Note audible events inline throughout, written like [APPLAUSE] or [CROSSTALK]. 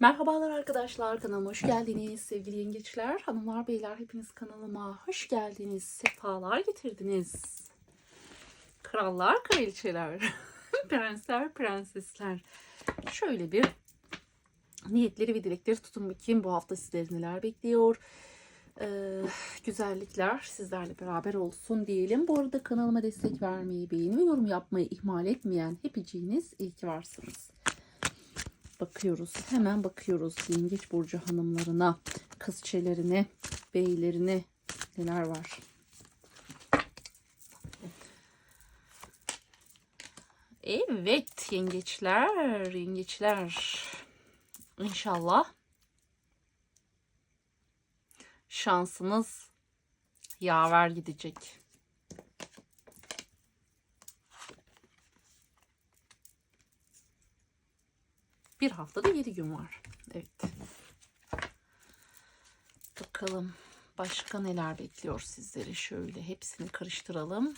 Merhabalar arkadaşlar kanalıma hoş geldiniz. Sevgili yengeçler hanımlar beyler hepiniz kanalıma hoş geldiniz. Sefalar getirdiniz. Krallar kraliçeler [LAUGHS] prensler prensesler. Şöyle bir niyetleri ve dilekleri tutun bakayım. Bu hafta sizleri neler bekliyor? Ee, güzellikler sizlerle beraber olsun diyelim. Bu arada kanalıma destek vermeyi, beğeni ve yorum yapmayı ihmal etmeyen hepiciğiniz iyi ki varsınız bakıyoruz. Hemen bakıyoruz Yengeç Burcu hanımlarına, kızçelerine, beylerine neler var. Evet yengeçler, yengeçler. İnşallah şansınız yaver gidecek. Bir haftada 7 gün var. Evet. Bakalım başka neler bekliyor sizleri. Şöyle hepsini karıştıralım.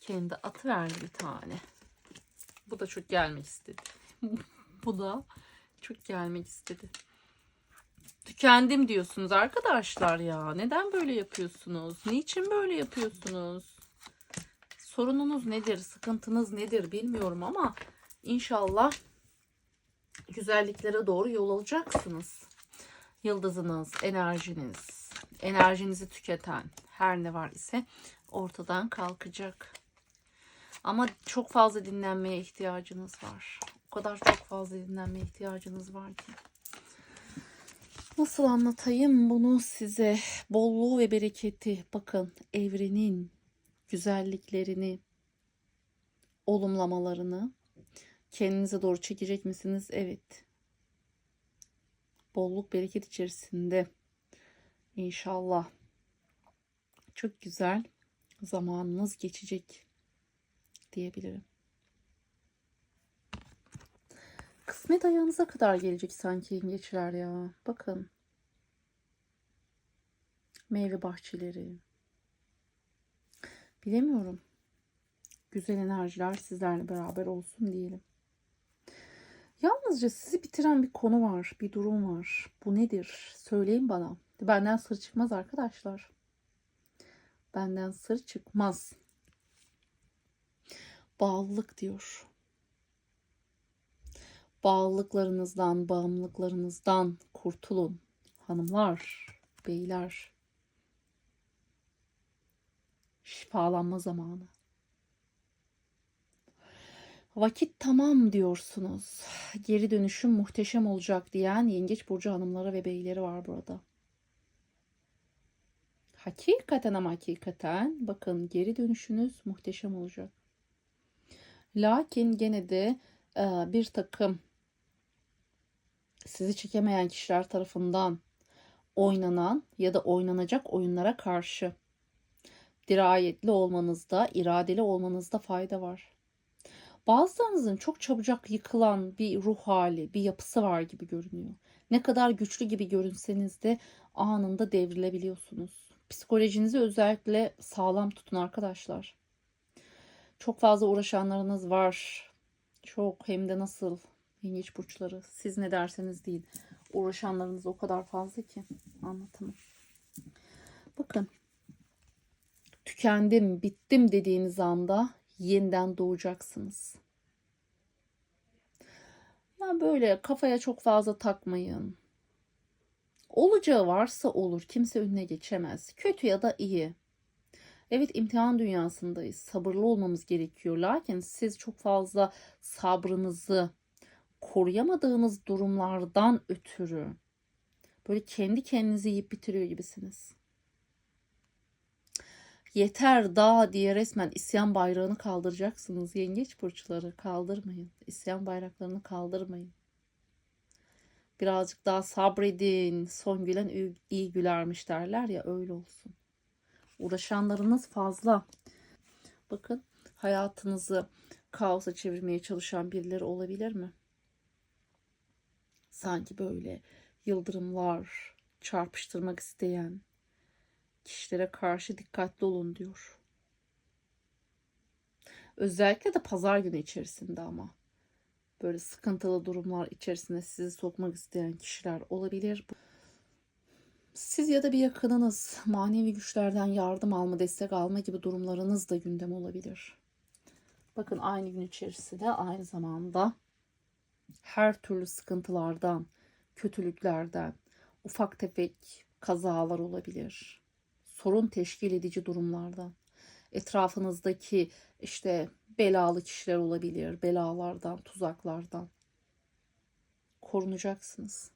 Kendi atı verdi bir tane. Bu da çok gelmek istedi. [LAUGHS] Bu da çok gelmek istedi. Tükendim diyorsunuz arkadaşlar ya. Neden böyle yapıyorsunuz? Niçin böyle yapıyorsunuz? Sorununuz nedir? Sıkıntınız nedir bilmiyorum ama İnşallah güzelliklere doğru yol alacaksınız. Yıldızınız, enerjiniz, enerjinizi tüketen her ne var ise ortadan kalkacak. Ama çok fazla dinlenmeye ihtiyacınız var. O kadar çok fazla dinlenmeye ihtiyacınız var ki. Nasıl anlatayım bunu size? Bolluğu ve bereketi bakın evrenin güzelliklerini, olumlamalarını Kendinize doğru çekecek misiniz? Evet. Bolluk bereket içerisinde. İnşallah. Çok güzel zamanınız geçecek diyebilirim. Kısmet ayağınıza kadar gelecek sanki yengeçler ya. Bakın. Meyve bahçeleri. Bilemiyorum. Güzel enerjiler sizlerle beraber olsun diyelim. Yalnızca sizi bitiren bir konu var, bir durum var. Bu nedir? Söyleyin bana. Benden sır çıkmaz arkadaşlar. Benden sır çıkmaz. Bağlılık diyor. Bağlılıklarınızdan, bağımlılıklarınızdan kurtulun. Hanımlar, beyler. Şifalanma zamanı. Vakit tamam diyorsunuz. Geri dönüşüm muhteşem olacak diyen Yengeç Burcu hanımları ve beyleri var burada. Hakikaten ama hakikaten bakın geri dönüşünüz muhteşem olacak. Lakin gene de e, bir takım sizi çekemeyen kişiler tarafından oynanan ya da oynanacak oyunlara karşı dirayetli olmanızda, iradeli olmanızda fayda var. Bazılarınızın çok çabucak yıkılan bir ruh hali, bir yapısı var gibi görünüyor. Ne kadar güçlü gibi görünseniz de anında devrilebiliyorsunuz. Psikolojinizi özellikle sağlam tutun arkadaşlar. Çok fazla uğraşanlarınız var. Çok hem de nasıl yengeç burçları. Siz ne derseniz değil. Uğraşanlarınız o kadar fazla ki anlatamam. Bakın tükendim, bittim dediğiniz anda yeniden doğacaksınız. Ya böyle kafaya çok fazla takmayın. Olacağı varsa olur. Kimse önüne geçemez. Kötü ya da iyi. Evet imtihan dünyasındayız. Sabırlı olmamız gerekiyor. Lakin siz çok fazla sabrınızı koruyamadığınız durumlardan ötürü böyle kendi kendinizi yiyip bitiriyor gibisiniz yeter daha diye resmen isyan bayrağını kaldıracaksınız. Yengeç burçları kaldırmayın. İsyan bayraklarını kaldırmayın. Birazcık daha sabredin. Son gülen iyi gülermiş derler ya öyle olsun. Uğraşanlarınız fazla. Bakın hayatınızı kaosa çevirmeye çalışan birileri olabilir mi? Sanki böyle yıldırımlar çarpıştırmak isteyen, kişilere karşı dikkatli olun diyor. Özellikle de pazar günü içerisinde ama. böyle sıkıntılı durumlar içerisine sizi sokmak isteyen kişiler olabilir. Siz ya da bir yakınınız manevi güçlerden yardım alma, destek alma gibi durumlarınız da gündem olabilir. Bakın aynı gün içerisinde aynı zamanda her türlü sıkıntılardan, kötülüklerden, ufak tefek kazalar olabilir. Sorun teşkil edici durumlardan, etrafınızdaki işte belalı kişiler olabilir, belalardan, tuzaklardan korunacaksınız.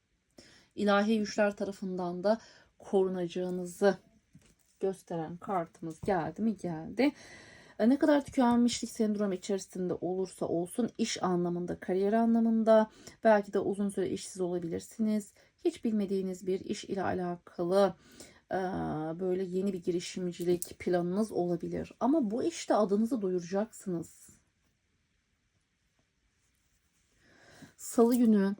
İlahi güçler tarafından da korunacağınızı gösteren kartımız geldi mi? Geldi. E, Ne kadar tükenmişlik sendromu içerisinde olursa olsun iş anlamında, kariyer anlamında belki de uzun süre işsiz olabilirsiniz. Hiç bilmediğiniz bir iş ile alakalı böyle yeni bir girişimcilik planınız olabilir. Ama bu işte adınızı duyuracaksınız. Salı günü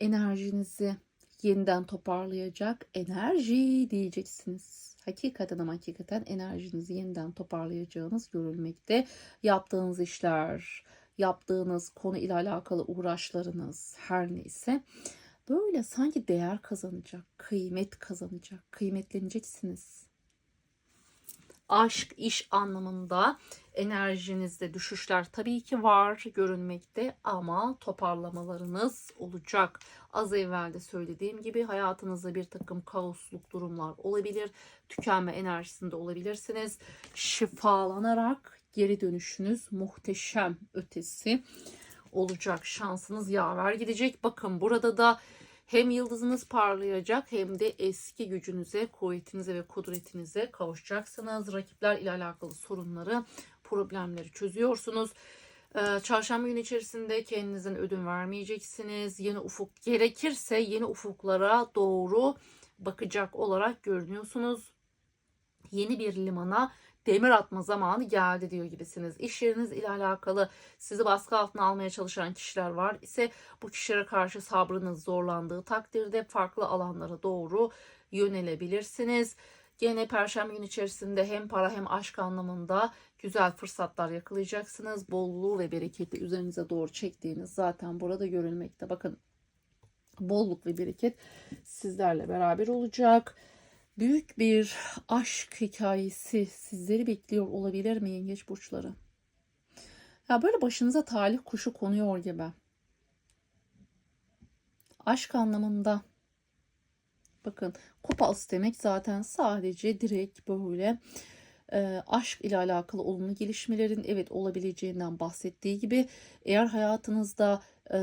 enerjinizi yeniden toparlayacak enerji diyeceksiniz. Hakikaten ama hakikaten enerjinizi yeniden toparlayacağınız görülmekte. Yaptığınız işler, yaptığınız konu ile alakalı uğraşlarınız her neyse böyle sanki değer kazanacak, kıymet kazanacak, kıymetleneceksiniz. Aşk, iş anlamında enerjinizde düşüşler tabii ki var görünmekte ama toparlamalarınız olacak. Az evvel de söylediğim gibi hayatınızda bir takım kaosluk durumlar olabilir. Tükenme enerjisinde olabilirsiniz. Şifalanarak geri dönüşünüz muhteşem ötesi olacak. Şansınız yaver gidecek. Bakın burada da hem yıldızınız parlayacak hem de eski gücünüze, kuvvetinize ve kudretinize kavuşacaksınız. Rakipler ile alakalı sorunları, problemleri çözüyorsunuz. Ee, Çarşamba günü içerisinde kendinizden ödün vermeyeceksiniz. Yeni ufuk gerekirse yeni ufuklara doğru bakacak olarak görünüyorsunuz. Yeni bir limana demir atma zamanı geldi diyor gibisiniz. İş yeriniz ile alakalı sizi baskı altına almaya çalışan kişiler var ise bu kişilere karşı sabrınız zorlandığı takdirde farklı alanlara doğru yönelebilirsiniz. Gene perşembe günü içerisinde hem para hem aşk anlamında güzel fırsatlar yakalayacaksınız. Bolluğu ve bereketi üzerinize doğru çektiğiniz zaten burada görülmekte. Bakın bolluk ve bereket sizlerle beraber olacak. Büyük bir aşk hikayesi sizleri bekliyor olabilir mi yengeç burçları? Ya böyle başınıza talih kuşu konuyor gibi. Aşk anlamında bakın kupa demek zaten sadece direkt böyle e, aşk ile alakalı olumlu gelişmelerin evet olabileceğinden bahsettiği gibi eğer hayatınızda e,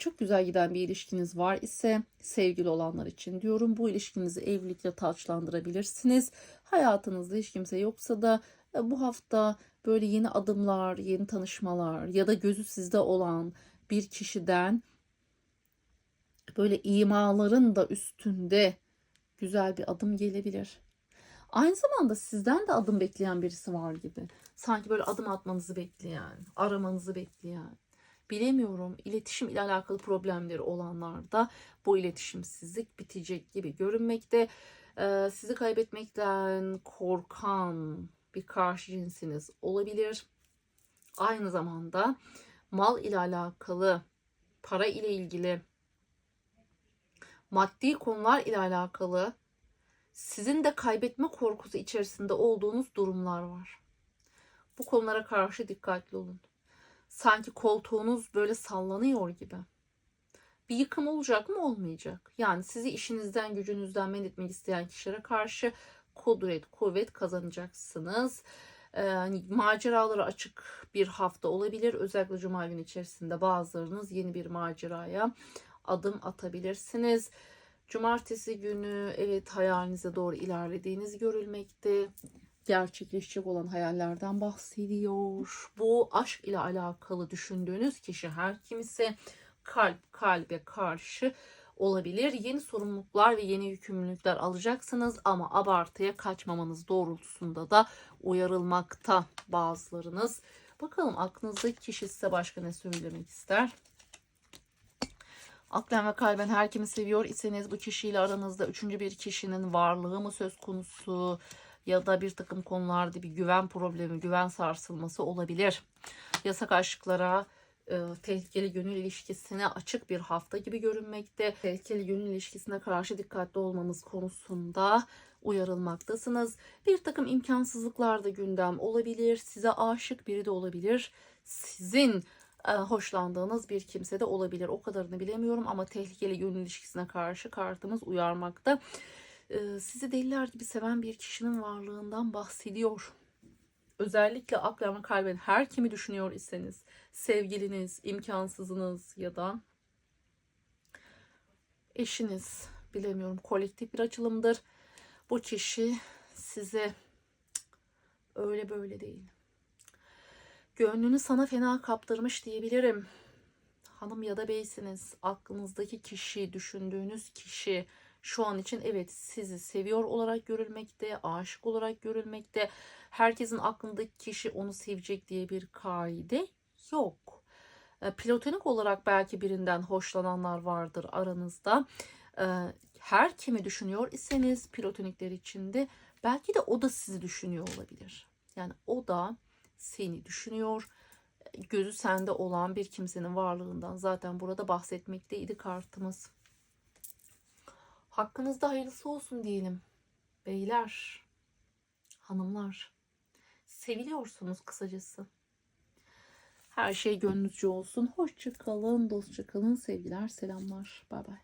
çok güzel giden bir ilişkiniz var ise sevgili olanlar için diyorum bu ilişkinizi evlilikle taçlandırabilirsiniz. Hayatınızda hiç kimse yoksa da e, bu hafta böyle yeni adımlar, yeni tanışmalar ya da gözü sizde olan bir kişiden böyle imaların da üstünde güzel bir adım gelebilir. Aynı zamanda sizden de adım bekleyen birisi var gibi. Sanki böyle adım atmanızı bekleyen, aramanızı bekleyen. Bilemiyorum. İletişim ile alakalı problemleri olanlarda bu iletişimsizlik bitecek gibi görünmekte. Ee, sizi kaybetmekten korkan bir karşı cinsiniz olabilir. Aynı zamanda mal ile alakalı, para ile ilgili, maddi konular ile alakalı sizin de kaybetme korkusu içerisinde olduğunuz durumlar var. Bu konulara karşı dikkatli olun. Sanki koltuğunuz böyle sallanıyor gibi. Bir yıkım olacak mı olmayacak? Yani sizi işinizden gücünüzden men etmek isteyen kişilere karşı kudret, kuvvet kazanacaksınız. Ee, maceralara açık bir hafta olabilir. Özellikle Cuma günü içerisinde bazılarınız yeni bir maceraya adım atabilirsiniz. Cumartesi günü evet hayalinize doğru ilerlediğiniz görülmekte. Gerçekleşecek olan hayallerden bahsediyor. Bu aşk ile alakalı düşündüğünüz kişi her kim ise kalp kalbe karşı olabilir. Yeni sorumluluklar ve yeni yükümlülükler alacaksınız ama abartıya kaçmamanız doğrultusunda da uyarılmakta bazılarınız. Bakalım aklınızdaki kişi size başka ne söylemek ister? Aklen ve kalben her kimi seviyor iseniz bu kişiyle aranızda üçüncü bir kişinin varlığı mı söz konusu ya da bir takım konularda bir güven problemi, güven sarsılması olabilir. yasak aşklara, e, tehlikeli gönül ilişkisine açık bir hafta gibi görünmekte. Tehlikeli gönül ilişkisine karşı dikkatli olmanız konusunda uyarılmaktasınız. Bir takım imkansızlıklar da gündem olabilir. Size aşık biri de olabilir. Sizin e, hoşlandığınız bir kimse de olabilir. O kadarını bilemiyorum ama tehlikeli gönül ilişkisine karşı kartımız uyarmakta. E, sizi deliler gibi seven bir kişinin varlığından bahsediyor. Özellikle ve kalben her kimi düşünüyor iseniz sevgiliniz, imkansızınız ya da eşiniz bilemiyorum kolektif bir açılımdır. Bu kişi size öyle böyle değil. Gönlünü sana fena kaptırmış diyebilirim. Hanım ya da beysiniz. Aklınızdaki kişi, düşündüğünüz kişi şu an için evet sizi seviyor olarak görülmekte, aşık olarak görülmekte. Herkesin aklındaki kişi onu sevecek diye bir kaide yok. E, Platonik olarak belki birinden hoşlananlar vardır aranızda. E, Her kimi düşünüyor iseniz platonikler içinde belki de o da sizi düşünüyor olabilir. Yani o da seni düşünüyor. Gözü sende olan bir kimsenin varlığından zaten burada bahsetmekteydi kartımız. Hakkınızda hayırlısı olsun diyelim. Beyler, hanımlar. Seviliyorsunuz kısacası. Her şey gönlünüzce olsun. Hoşça kalın, dostça kalın. Sevgiler, selamlar. Bay bay.